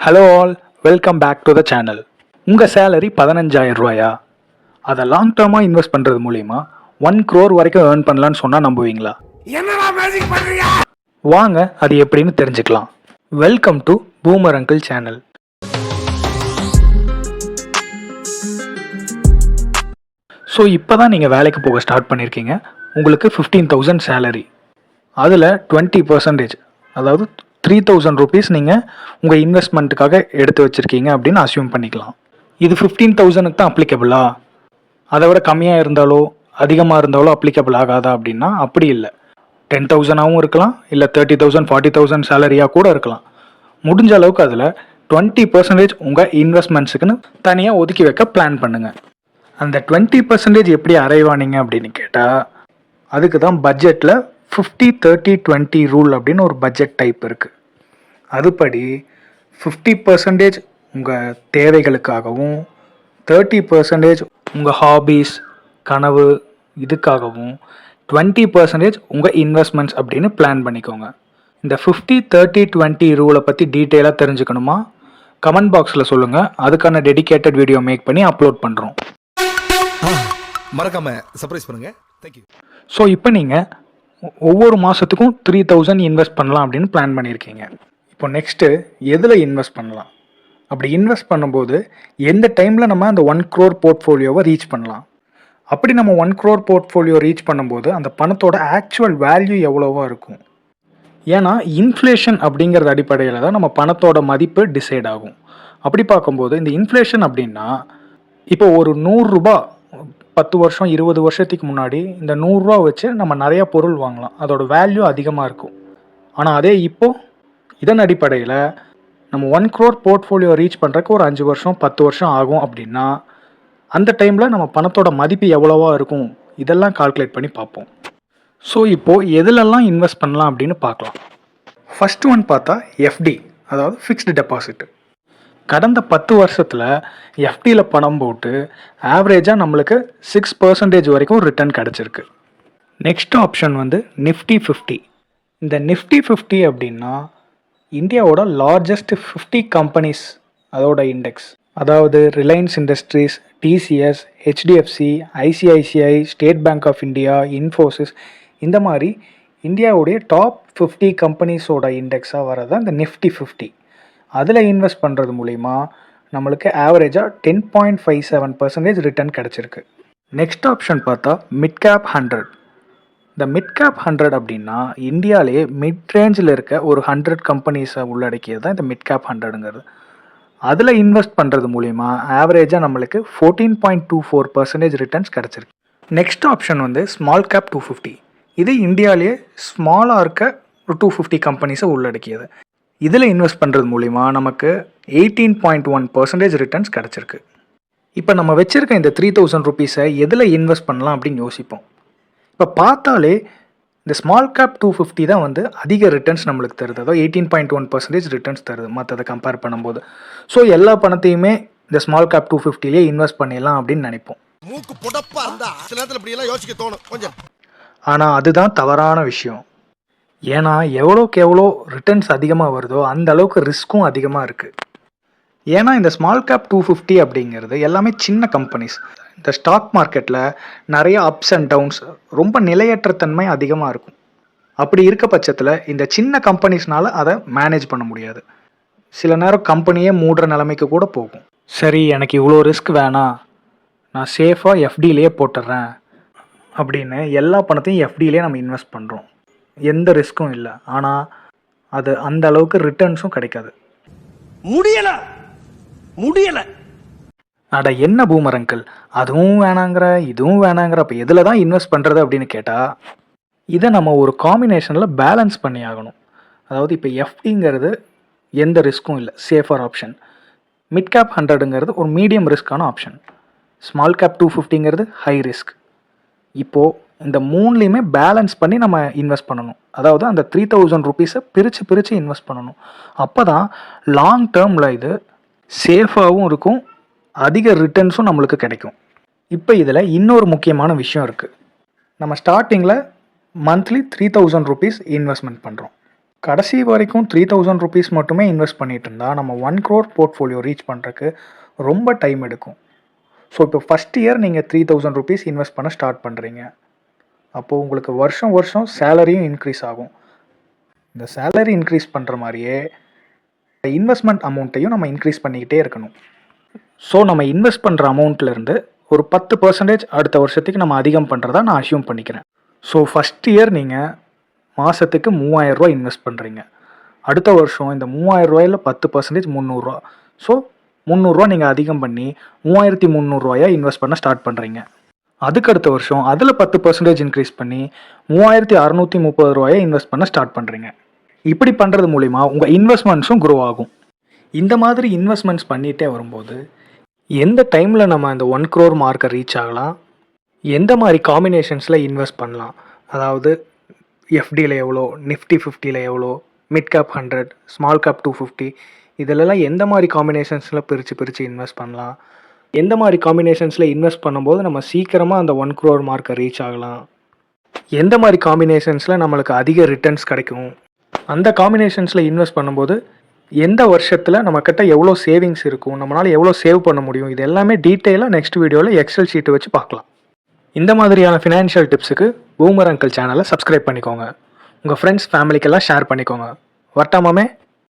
Hello all welcome back to the channel உங்கள் salary பதினஞ்சாயிரம் ரூபாயா? அதை லாங் டேர்மாக இன்வெஸ்ட் பண்ணுறது மூலிமா ஒன் க்ரோர் வரைக்கும் ஏர்ன் பண்ணலான்னு சொன்னால் நம்புவீங்களா? வாங்க அது எப்படின்னு தெரிஞ்சுக்கலாம். Welcome to boomer uncle channel so இப்போ தான் நீங்கள் வேலைக்கு போக ஸ்டார்ட் பண்ணியிருக்கீங்க உங்களுக்கு ஃபிஃப்டீன் தௌசண்ட் சேலரி அதில் டுவெண்ட்டி பர்சன்டேஜ் அதாவது த்ரீ தௌசண்ட் ருபீஸ் நீங்கள் உங்கள் இன்வெஸ்ட்மெண்ட்டுக்காக எடுத்து வச்சுருக்கீங்க அப்படின்னு அசியூம் பண்ணிக்கலாம். இது ஃபிஃப்டீன் தௌசண்ட்க்கு தான் அப்ளிகபிளா அதை விட கம்மியாக இருந்தாலோ அதிகமாக இருந்தாலோ அப்ளிகபிள் ஆகாதா அப்படின்னா அப்படி இல்லை. டென் தௌசண்டாகவும் இருக்கலாம் இல்லை தேர்ட்டி தௌசண்ட் ஃபார்ட்டி தௌசண்ட் சேலரியாக கூட இருக்கலாம். முடிஞ்ச அளவுக்கு அதில் டுவெண்ட்டி பர்சன்டேஜ் உங்கள் இன்வெஸ்ட்மெண்ட்ஸுக்குன்னு தனியாக ஒதுக்கி வைக்க பிளான் பண்ணுங்கள் அந்த டுவெண்ட்டி பர்சன்டேஜ் எப்படி அரைவானீங்க அப்படின்னு கேட்டால் அதுக்கு தான் பட்ஜெட்டில் ஃபிஃப்டி தேர்ட்டி டுவெண்ட்டி ரூல் அப்படின்னு ஒரு பட்ஜெட் டைப் இருக்குது அதுபடி ஃபிஃப்டி பர்சன்டேஜ் உங்கள் தேவைகளுக்காகவும் தேர்ட்டி பர்சன்டேஜ் உங்கள் ஹாபீஸ் கனவு இதுக்காகவும் டுவெண்ட்டி பர்சன்டேஜ் உங்கள் இன்வெஸ்ட்மெண்ட்ஸ் அப்படின்னு பிளான் பண்ணிக்கோங்க. இந்த ஃபிஃப்டி தேர்ட்டி டுவெண்ட்டி ரூலை பற்றி டீட்டெயிலாக தெரிஞ்சுக்கணுமா? கமெண்ட் பாக்ஸில் சொல்லுங்கள் அதுக்கான டெடிகேட்டட் வீடியோ மேக் பண்ணி அப்லோட் பண்ணுறோம் மறக்காம சர்ப்ரைஸ் பண்ணுங்க. தேங்க்யூ ஸோ இப்போ நீங்கள் ஒவ்வொரு மாதத்துக்கும் த்ரீ தௌசண்ட் இன்வெஸ்ட் பண்ணலாம் அப்படின்னு பிளான் பண்ணியிருக்கீங்க இப்போ நெக்ஸ்ட்டு எதில் இன்வெஸ்ட் பண்ணலாம்? அப்படி இன்வெஸ்ட் பண்ணும்போது எந்த டைமில் நம்ம அந்த ஒன் க்ரோர் போர்ட்ஃபோலியோவை ரீச் பண்ணலாம்? அப்படி நம்ம ஒன் க்ரோர் போர்ட்ஃபோலியோ ரீச் பண்ணும்போது அந்த பணத்தோட ஆக்சுவல் வேல்யூ எவ்வளோவா இருக்கும். ஏன்னா இன்ஃப்ளேஷன் அப்படிங்கிறது அடிப்படையில் தான் நம்ம பணத்தோட மதிப்பு டிசைட் ஆகும். அப்படி பார்க்கும்போது இந்த இன்ஃப்ளேஷன் அப்படின்னா இப்போ ஒரு நூறுரூபா பத்து வருஷம் இருபது வருஷத்துக்கு முன்னாடி இந்த நூறுரூவா வச்சு நம்ம நிறையா பொருள் வாங்கலாம். அதோட வேல்யூ அதிகமாக இருக்கும். ஆனால் அதே இப்போது இதன் அடிப்படையில் நம்ம ஒன் க்ரோர் போர்ட்ஃபோலியோ ரீச் பண்ணுறக்கு ஒரு அஞ்சு வருஷம் பத்து வருஷம் ஆகும் அப்படின்னா அந்த டைமில் நம்ம பணத்தோட மதிப்பு எவ்வளோவா இருக்கும்? இதெல்லாம் கால்குலேட் பண்ணி பார்ப்போம். ஸோ இப்போது எதுலெல்லாம் இன்வெஸ்ட் பண்ணலாம் அப்படின்னு பார்க்கலாம். ஃபர்ஸ்ட் ஒன் பார்த்தா எஃப்டி அதாவது ஃபிக்ஸ்டு டெபாசிட் கடந்த பத்து வருஷத்தில் எஃப்டியில் பணம் போட்டு ஆவரேஜாக நம்மளுக்கு சிக்ஸ் பர்சன்டேஜ் வரைக்கும் ரிட்டர்ன் கிடச்சிருக்கு. நெக்ஸ்ட் ஆப்ஷன் வந்து நிஃப்டி ஃபிஃப்டி இந்த நிஃப்டி ஃபிஃப்டி அப்படின்னா இந்தியாவோட லார்ஜஸ்ட் ஃபிஃப்டி கம்பெனிஸ் அதோட இண்டெக்ஸ் அதாவது Reliance industries TCS HDFC ICICI State Bank of India Infosys இந்த மாதிரி இந்தியாவுடைய டாப் ஃபிஃப்டி கம்பெனிஸோட இண்டெக்ஸாக வரது இந்த நிஃப்டி ஃபிஃப்டி அதில் இன்வெஸ்ட் பண்ணுறது மூலிமா நம்மளுக்கு ஆவரேஜாக ten point five seven percentage return கிடச்சிருக்கு. நெக்ஸ்ட் ஆப்ஷன் பார்த்தா மிட் கேப் ஹண்ட்ரட் இந்த மிட் கேப் ஹண்ட்ரட் அப்படின்னா இந்தியாவிலேயே மிட் ரேஞ்சில் இருக்க ஒரு ஹண்ட்ரட் கம்பெனிஸை உள்ளடக்கியது தான் இந்த மிட் கேப் ஹண்ட்ரடுங்கிறது அதில் இன்வெஸ்ட் பண்ணுறது மூலிமா ஆவரேஜாக நம்மளுக்கு fourteen point two four percentage returns கிடச்சிருக்கு. நெக்ஸ்ட் ஆப்ஷன் வந்து ஸ்மால் கேப் டூ ஃபிஃப்டி இது இந்தியாவிலேயே ஸ்மாலாக இருக்க ஒரு டூ ஃபிஃப்டி கம்பெனிஸை உள்ளடக்கியது. இதில் இன்வெஸ்ட் பண்ணுறது மூலிமா நமக்கு eighteen point one percentage returns கிடச்சிருக்கு. இப்போ நம்ம வச்சுருக்க இந்த த்ரீ தௌசண்ட் ருபீஸை எதில் இன்வெஸ்ட் பண்ணலாம் அப்படின்னு யோசிப்போம். இப்போ பார்த்தாலே இந்த ஸ்மால் கேப் டூ ஃபிஃப்டி தான் வந்து அதிக ரிட்டர்ன்ஸ் நம்மளுக்கு தருது. அதாவது eighteen point one percentage returns தருது மற்றதை கம்பேர் பண்ணும்போது. ஸோ எல்லா பணத்தையுமே இந்த ஸ்மால் கேப் டூ ஃபிஃப்டிலே இன்வெஸ்ட் பண்ணிடலாம் அப்படின்னு நினைப்போம். மூக்கு புடப்பா இருந்தா சில நேரத்துல இப்படி எல்லாம் யோசிக்க தோணும் கொஞ்சம். ஆனால் அதுதான் தவறான விஷயம். ஏன்னா எவ்வளோக்கு எவ்வளோ ரிட்டர்ன்ஸ் அதிகமாக வருதோ அந்த அளவுக்கு ரிஸ்க்கும் அதிகமாக இருக்குது ஏன்னா இந்த ஸ்மால் கேப் டூ ஃபிஃப்டி அப்படிங்கிறது எல்லாமே சின்ன கம்பெனிஸ் இந்த ஸ்டாக் மார்க்கெட்டில் நிறைய அப்ஸ் அண்ட் டவுன்ஸ் ரொம்ப நிலையற்ற தன்மை அதிகமாக இருக்கும். அப்படி இருக்க பட்சத்தில் இந்த சின்ன கம்பெனிஸ்னால அதை மேனேஜ் பண்ண முடியாது. சில நேரம் கம்பெனியே மூடுற நிலைமைக்கு கூட போகும். சரி எனக்கு இவ்வளோ ரிஸ்க் வேணாம் நான் சேஃபாக எஃப்டிலேயே போட்டுடுறேன் அப்படின்னு எல்லா பணத்தையும் எஃப்டிலே நம்ம இன்வெஸ்ட் பண்ணுறோம் எந்த ரிஸ்க்கும் இல்லை. ஆனால் அது அந்த அளவுக்கு ரிட்டர்ன்ஸும் கிடைக்காது. முடியலை! முடியல. அட என்ன பூமர் அங்கிள் அதுவும் வேணாங்கிற இதுவும் வேணாங்கிற அப்போ எதில் தான் இன்வெஸ்ட் பண்ணுறது அப்படின்னு கேட்டால் இதை நம்ம ஒரு காம்பினேஷனில் பேலன்ஸ் பண்ணி ஆகணும். அதாவது இப்போ எஃப்டிங்கிறது எந்த ரிஸ்க்கும் இல்லை சேஃபர் ஆப்ஷன் மிட் கேப் ஹண்ட்ரடுங்கிறது ஒரு மீடியம் ரிஸ்க்கான ஆப்ஷன் ஸ்மால் கேப் டூ ஃபிஃப்டிங்கிறது ஹை ரிஸ்க் இப்போது இந்த மூணுலேயுமே பேலன்ஸ் பண்ணி நம்ம இன்வெஸ்ட் பண்ணணும். அதாவது அந்த த்ரீ தௌசண்ட் ருபீஸை பிரித்து பிரித்து இன்வெஸ்ட் பண்ணணும். அப்போ தான் லாங் டேர்மில் இது சேஃபாகவும் இருக்கும் அதிக ரிட்டர்ன்ஸும் நம்மளுக்கு கிடைக்கும். இப்போ இதில் இன்னொரு முக்கியமான விஷயம் இருக்குது நம்ம ஸ்டார்டிங்கில் monthly three thousand rupees investment பண்ணுறோம் கடைசி வரைக்கும் த்ரீ தௌசண்ட் ருபீஸ் மட்டுமே இன்வெஸ்ட் பண்ணிட்டு இருந்தால் நம்ம ஒன் க்ரோர் போர்ட்ஃபோலியோ ரீச் பண்ணுறதுக்கு ரொம்ப டைம் எடுக்கும். ஸோ இப்போ ஃபஸ்ட் இயர் நீங்கள் த்ரீ தௌசண்ட் ருபீஸ் இன்வெஸ்ட் பண்ண ஸ்டார்ட் பண்ணுறீங்க அப்போது உங்களுக்கு வருஷம் வருஷம் சேலரியும் இன்க்ரீஸ் ஆகும். இந்த சேலரி இன்க்ரீஸ் பண்ணுற மாதிரியே இன்வெஸ்ட்மெண்ட் அமௌண்ட்டையும் நம்ம இன்க்ரீஸ் பண்ணிக்கிட்டே இருக்கணும். ஸோ நம்ம இன்வெஸ்ட் பண்ணுற அமௌண்ட்லேருந்து ஒரு பத்து பர்சன்டேஜ் அடுத்த வருஷத்துக்கு நம்ம அதிகம் பண்ணுறதா நான் அசியூம் பண்ணிக்கிறேன். ஸோ ஃபஸ்ட் இயர் நீங்கள் மாதத்துக்கு மூவாயிரரூவா இன்வெஸ்ட் பண்ணுறீங்க அடுத்த வருஷம் இந்த மூவாயிரரூவாயில் பத்து பர்சன்டேஜ் முந்நூறுரூவா. ஸோ முந்நூறுரூவா நீங்கள் அதிகம் பண்ணி மூவாயிரத்தி முந்நூறுரூவாயா இன்வெஸ்ட் பண்ண ஸ்டார்ட் பண்ணுறீங்க அதுக்கு அடுத்த வருஷம் அதில் பத்து பர்சன்டேஜ் இன்க்ரீஸ் பண்ணி மூவாயிரத்தி அறநூற்றி முப்பது ரூபாயை இன்வெஸ்ட் பண்ண ஸ்டார்ட் பண்ணுறீங்க இப்படி பண்ணுறது மூலிமா உங்கள் இன்வெஸ்ட்மெண்ட்ஸும் க்ரோ ஆகும். இந்த மாதிரி இன்வெஸ்ட்மெண்ட்ஸ் பண்ணிகிட்டே வரும்போது எந்த டைமில் நம்ம அந்த ஒன் க்ரோர் மார்க்கை ரீச் ஆகலாம்? எந்த மாதிரி காம்பினேஷன்ஸில் இன்வெஸ்ட் பண்ணலாம்? அதாவது எஃப்டியில் எவ்வளோ நிஃப்டி ஃபிஃப்டியில் எவ்வளோ mid cap hundred small cap two fifty இதிலெல்லாம் எந்த மாதிரி காம்பினேஷன்ஸில் பிரித்து பிரித்து இன்வெஸ்ட் பண்ணலாம்? எந்த மாதிரி காம்பினேஷன்ஸில் இன்வெஸ்ட் பண்ணும்போது நம்ம சீக்கிரமாக அந்த ஒன் க்ரோர் மார்க்கை ரீச் ஆகலாம்? எந்த மாதிரி காம்பினேஷன்ஸில் நம்மளுக்கு அதிக ரிட்டர்ன்ஸ் கிடைக்கும்? அந்த காம்பினேஷன்ஸில் இன்வெஸ்ட் பண்ணும்போது எந்த வருஷத்தில் நம்மக்கிட்ட எவ்வளோ சேவிங்ஸ் இருக்கும் நம்மளால் எவ்வளோ சேவ் பண்ண முடியும் இது எல்லாமே டீட்டெயிலாக நெக்ஸ்ட் வீடியோவில் எக்ஸல் ஷீட்டு வச்சு பார்க்கலாம். இந்த மாதிரியான ஃபினான்ஷியல் டிப்ஸுக்கு பூமர் அங்கிள் சேனலை சப்ஸ்கிரைப் பண்ணிக்கோங்க. உங்கள் ஃப்ரெண்ட்ஸ் ஃபேமிலிக்கெல்லாம் ஷேர் பண்ணிக்கோங்க. வரட்டாமாமே?